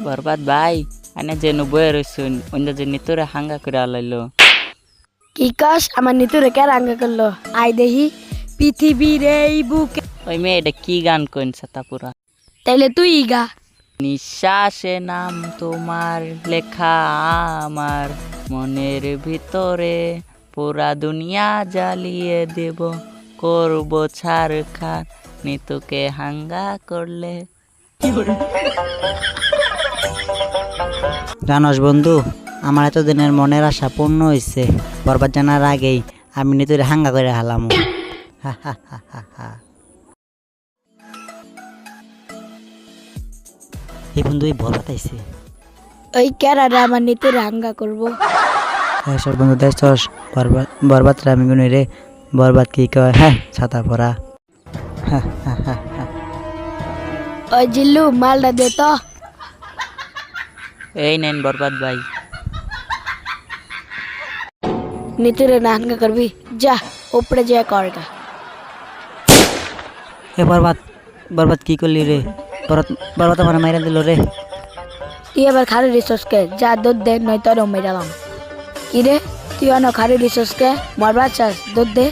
বরবাদ ভাই আনে যে বয়ে রইছুন অন্য যে নিতরে হাঙ্গা করে আলাইলো কি কস আমার নিতুরে কে রাঙ্গা করল আই দেহি পৃথিবীর এই বুকে ওই মেয়ে এটা কি গান কইন পুরা তাইলে তুই গা নিঃশ্বাসে নাম তোমার লেখা আমার মনের ভিতরে পুরা দুনিয়া জ্বালিয়ে দেব করব ছাড় খার নিতুকে হাঙ্গা করলে জানস বন্ধু আমার এতদিনের মনের আশা পূর্ণ হয়েছে বরবাদ জানার আগেই আমি নিতুরে হাঙ্গা করে হালাম। হা হা হা হা হা। এই বন্ধু এই বরবাদ আইছে। ওই কেরারে আমার নিতুরে হাঙ্গা করব। সব বন্ধু দেখছস বরবাদ বরবাদ আমি গুনি রে বরবাদ কি কয়? হ্যাঁ ছাতা পরা। ওই জিল্লু মালটা দে তো। এই নেন বরবাদ ভাই। নিতুরে না হাঙ্গা করবি। যা উপরে যা করগা এ বরবাদ বরবাদ কি করলি রে? বরবাদ বরবাদ আমার মাইরা দিল রে। তুই এবার খালি রিসোর্সকে যা দুধ দে নয় তোর মেরালাম কি রে? তুই অন খালি রিসোর্সকে মরবার চাস দুধ দে।